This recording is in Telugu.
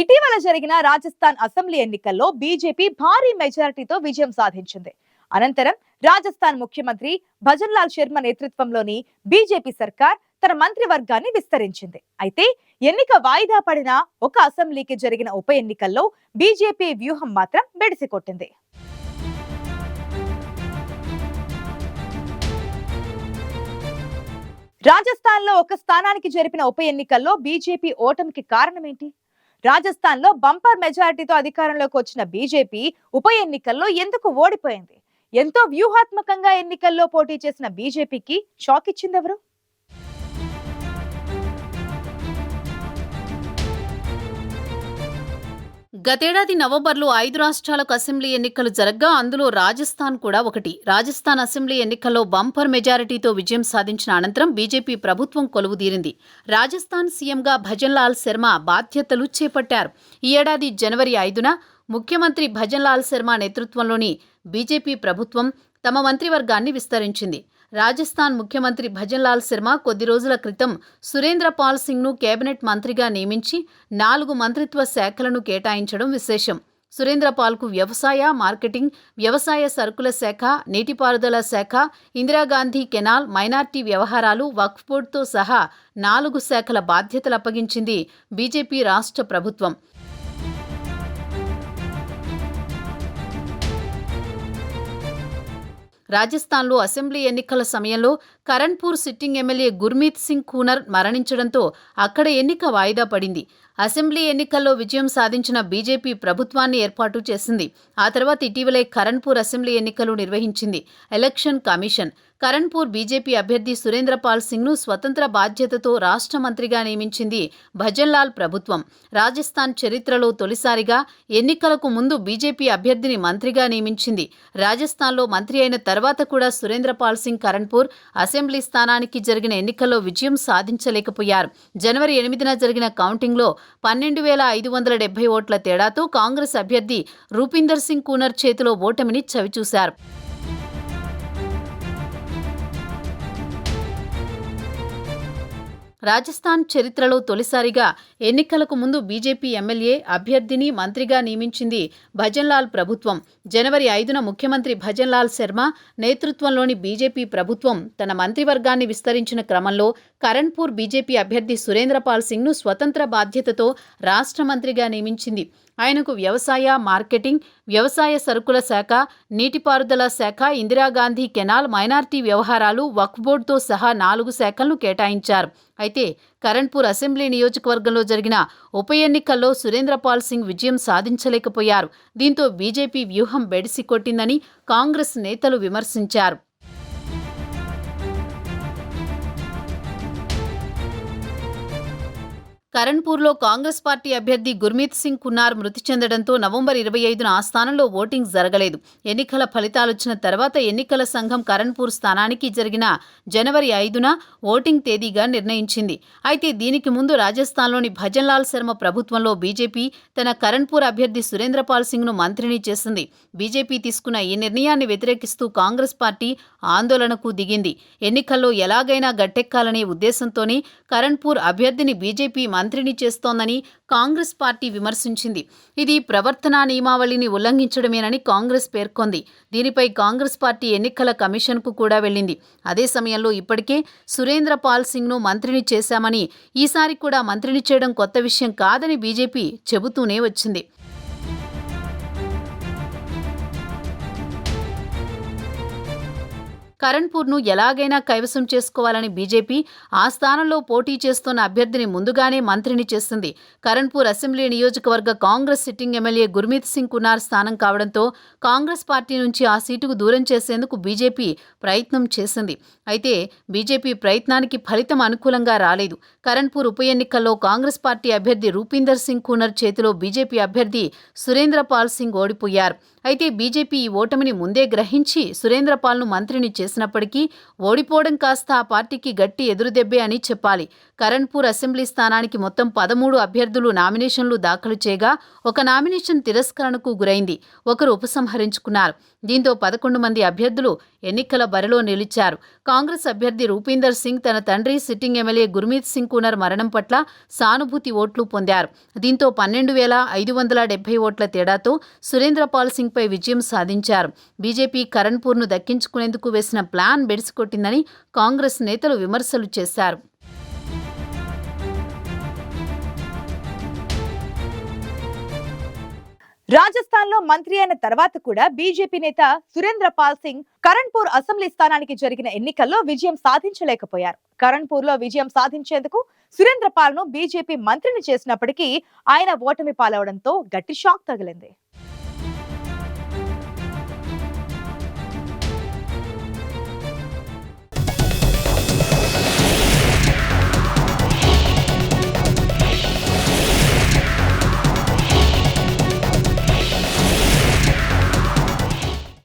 ఇటీవల జరిగిన రాజస్థాన్ అసెంబ్లీ ఎన్నికల్లో బీజేపీ భారీ మెజారిటీతో విజయం సాధించింది. అనంతరం రాజస్థాన్ ముఖ్యమంత్రి భజన్లాల్ శర్మ నేతృత్వంలోని బీజేపీ సర్కార్ తన మంత్రివర్గాన్ని విస్తరించింది. అయితే ఎన్నిక వాయిదా పడిన ఒక అసెంబ్లీకి జరిగిన ఉప ఎన్నికల్లో బీజేపీ వ్యూహం మాత్రం బెడిసికొట్టింది. రాజస్థాన్లో ఒక స్థానానికి జరిపిన ఉప ఎన్నికల్లో బీజేపీ ఓటమికి కారణమేంటి? రాజస్థాన్లో బంపర్ మెజారిటీతో అధికారంలోకి వచ్చిన బీజేపీ ఉప ఎన్నికల్లో ఎందుకు ఓడిపోయింది? ఎంతో వ్యూహాత్మకంగా ఎన్నికల్లో పోటీ చేసిన బీజేపీకి షాక్ ఇచ్చిందెవరు? గతేడాది నవంబర్లో ఐదు రాష్ట్రాలకు అసెంబ్లీ ఎన్నికలు జరగ్గా అందులో రాజస్థాన్ కూడా ఒకటి. రాజస్థాన్ అసెంబ్లీ ఎన్నికల్లో బంపర్ మెజారిటీతో విజయం సాధించిన అనంతరం బీజేపీ ప్రభుత్వం కొలువుదీరింది. రాజస్థాన్ సీఎంగా భజన్లాల్ శర్మ బాధ్యతలు చేపట్టారు. ఈ ఏడాది జనవరి ఐదున ముఖ్యమంత్రి భజన్లాల్ శర్మ నేతృత్వంలోని బీజేపీ ప్రభుత్వం తమ మంత్రివర్గాన్ని విస్తరించింది. రాజస్థాన్ ముఖ్యమంత్రి భజన్లాల్ శర్మ కొద్ది రోజుల క్రితం సురేంద్ర పాల్ సింగ్ను కేబినెట్ మంత్రిగా నియమించి నాలుగు మంత్రిత్వ శాఖలను కేటాయించడం విశేషం. సురేంద్ర పాల్కు వ్యవసాయ మార్కెటింగ్ వ్యవసాయ సరుకుల శాఖ నీటిపారుదల శాఖ ఇందిరాగాంధీ కెనాల్ మైనార్టీ వ్యవహారాలు వక్ఫ్ బోర్డుతో సహా నాలుగు శాఖల బాధ్యతలు అప్పగించింది బీజేపీ రాష్ట్ర ప్రభుత్వం. రాజస్థాన్లో అసెంబ్లీ ఎన్నికల సమయంలో కరణ్పూర్ సిట్టింగ్ ఎమ్మెల్యే గుర్మీత్ సింగ్ కూనర్ మరణించడంతో అక్కడ ఎన్నిక వాయిదా పడింది. అసెంబ్లీ ఎన్నికల్లో విజయం సాధించిన బీజేపీ ప్రభుత్వాన్ని ఏర్పాటు చేసింది. ఆ తర్వాత ఇటీవలే కరణ్పూర్ అసెంబ్లీ ఎన్నికలు నిర్వహించింది. ఎలక్షన్ కమిషన్ కరణ్పూర్ బీజేపీ అభ్యర్థి సురేంద్రపాల్ సింగ్ను స్వతంత్ర బాధ్యతతో రాష్ట్ర మంత్రిగా నియమించింది భజన్లాల్ ప్రభుత్వం. రాజస్థాన్ చరిత్రలో తొలిసారిగా ఎన్నికలకు ముందు బీజేపీ అభ్యర్థిని మంత్రిగా నియమించింది. రాజస్థాన్లో మంత్రి అయిన తర్వాత కూడా సురేంద్రపాల్ సింగ్ కరణ్పూర్ అసెంబ్లీ స్థానానికి జరిగిన ఎన్నికల్లో విజయం సాధించలేకపోయారు. జనవరి ఎనిమిదిన జరిగిన కౌంటింగ్లో పన్నెండు వేల ఐదు వందల డెబ్బై ఓట్ల తేడాతో కాంగ్రెస్ అభ్యర్థి రూపిందర్ సింగ్ కూనర్ చేతిలో ఓటమిని చవిచూశారు. రాజస్థాన్ చరిత్రలో తొలిసారిగా ఎన్నికలకు ముందు బీజేపీ ఎమ్మెల్యే అభ్యర్థిని మంత్రిగా నియమించింది భజన్లాల్ ప్రభుత్వం. జనవరి ఐదున ముఖ్యమంత్రి భజన్లాల్ శర్మ నేతృత్వంలోని బీజేపీ ప్రభుత్వం తన మంత్రివర్గాన్ని విస్తరించిన క్రమంలో కరణ్పూర్ బీజేపీ అభ్యర్థి సురేంద్రపాల్ సింగ్ను స్వతంత్ర బాధ్యతతో రాష్ట్ర మంత్రిగా నియమించింది. ఆయనకు వ్యవసాయ మార్కెటింగ్ వ్యవసాయ సరుకుల శాఖ నీటిపారుదల శాఖ ఇందిరాగాంధీ కెనాల్ మైనార్టీ వ్యవహారాలు వక్ఫ్ బోర్డుతో సహా నాలుగు శాఖలను కేటాయించారు. అయితే కరణ్పూర్ అసెంబ్లీ నియోజకవర్గంలో జరిగిన ఉప ఎన్నికల్లో సురేంద్రపాల్ సింగ్ విజయం సాధించలేకపోయారు. దీంతో బీజేపీ వ్యూహం బెడిసి కొట్టిందని కాంగ్రెస్ నేతలు విమర్శించారు. కరణ్పూర్లో కాంగ్రెస్ పార్టీ అభ్యర్థి గుర్మీత్ సింగ్ కున్నార్ మృతి చెందడంతో నవంబర్ ఇరవై ఐదున ఆ స్థానంలో ఓటింగ్ జరగలేదు. ఎన్నికల ఫలితాలొచ్చిన తర్వాత ఎన్నికల సంఘం కరణ్పూర్ స్థానానికి జరిగిన జనవరి ఐదున ఓటింగ్ తేదీగా నిర్ణయించింది. అయితే దీనికి ముందు రాజస్థాన్లోని భజన్లాల్ శర్మ ప్రభుత్వంలో బీజేపీ తన కరణ్పూర్ అభ్యర్థి సురేంద్రపాల్ సింగ్ను మంత్రిని చేసింది. బీజేపీ తీసుకున్న ఈ నిర్ణయాన్ని వ్యతిరేకిస్తూ కాంగ్రెస్ పార్టీ ఆందోళనకు దిగింది. ఎన్నికల్లో ఎలాగైనా గట్టెక్కాలనే ఉద్దేశంతోనే కరణ్పూర్ అభ్యర్థిని బీజేపీ మంత్రిని చేస్తోందని కాంగ్రెస్ పార్టీ విమర్శించింది. ఇది ప్రవర్తనా నియమావళిని ఉల్లంఘించడమేనని కాంగ్రెస్ పేర్కొంది. దీనిపై కాంగ్రెస్ పార్టీ ఎన్నికల కమిషన్కు కూడా వెళ్ళింది. అదే సమయంలో ఇప్పటికే సురేంద్ర పాల్ సింగ్ను మంత్రిని చేశామని ఈసారి కూడా మంత్రిని చేయడం కొత్త విషయం కాదని బీజేపీ చెబుతూనే వచ్చింది. కరణ్పూర్ను ఎలాగైనా కైవసం చేసుకోవాలని బీజేపీ ఆ స్థానంలో పోటీ చేస్తున్న అభ్యర్థిని ముందుగానే మంత్రిని చేసింది. కరణ్పూర్ అసెంబ్లీ నియోజకవర్గ Congress sitting MLA Gurmeet Singh Kunar స్థానం కావడంతో కాంగ్రెస్ పార్టీ నుంచి ఆ సీటుకు దూరం చేసేందుకు బీజేపీ ప్రయత్నం చేసింది. అయితే బీజేపీ ప్రయత్నానికి ఫలితం అనుకూలంగా రాలేదు. కరణ్పూర్ ఉప ఎన్నికల్లో కాంగ్రెస్ పార్టీ అభ్యర్థి రూపీందర్ సింగ్ కూనర్ చేతిలో బీజేపీ అభ్యర్థి సురేంద్ర పాల్ సింగ్ ఓడిపోయారు. అయితే బీజేపీ ఈ ఓటమిని ముందే గ్రహించి సురేంద్రపాల్ను మంత్రిని చేసినప్పటికీ ఓడిపోవడం కాస్త ఆ పార్టీకి గట్టి ఎదురుదెబ్బే అని చెప్పాలి. కరణ్పూర్ అసెంబ్లీ స్థానానికి మొత్తం పదమూడు అభ్యర్థులు నామినేషన్లు దాఖలు చేయగా ఒక నామినేషన్ తిరస్కరణకు గురైంది. ఒకరు ఉపసంహరించుకున్నారు. దీంతో పదకొండు మంది అభ్యర్థులు ఎన్నికల బరిలో నిలిచారు. కాంగ్రెస్ అభ్యర్థి రూపీందర్ సింగ్ తన తండ్రి సిట్టింగ్ ఎమ్మెల్యే గుర్మీత్ సింగ్ కునర్ మరణం పట్ల సానుభూతి ఓట్లు పొందారు. దీంతో పన్నెండు వేల ఐదు వందల డెబ్బై ఓట్ల తేడాతో సురేంద్రపాల్ సింగ్పై విజయం సాధించారు. బీజేపీ కరణ్పూర్ను దక్కించుకునేందుకు వేసిన ప్లాన్ బెడిసికొట్టిందని కాంగ్రెస్ నేతలు విమర్శలు చేశారు. రాజస్థాన్లో మంత్రి అయిన తర్వాత కూడా బీజేపీ నేత సురేంద్ర పాల్ సింగ్ కరణ్పూర్ అసెంబ్లీ స్థానానికి జరిగిన ఎన్నికల్లో విజయం సాధించలేకపోయారు. కరణ్పూర్లో విజయం సాధించేందుకు సురేంద్ర పాల్ను బీజేపీ మంత్రిని చేసినప్పటికీ ఆయన ఓటమి పాలవడంతో గట్టి షాక్ తగిలింది.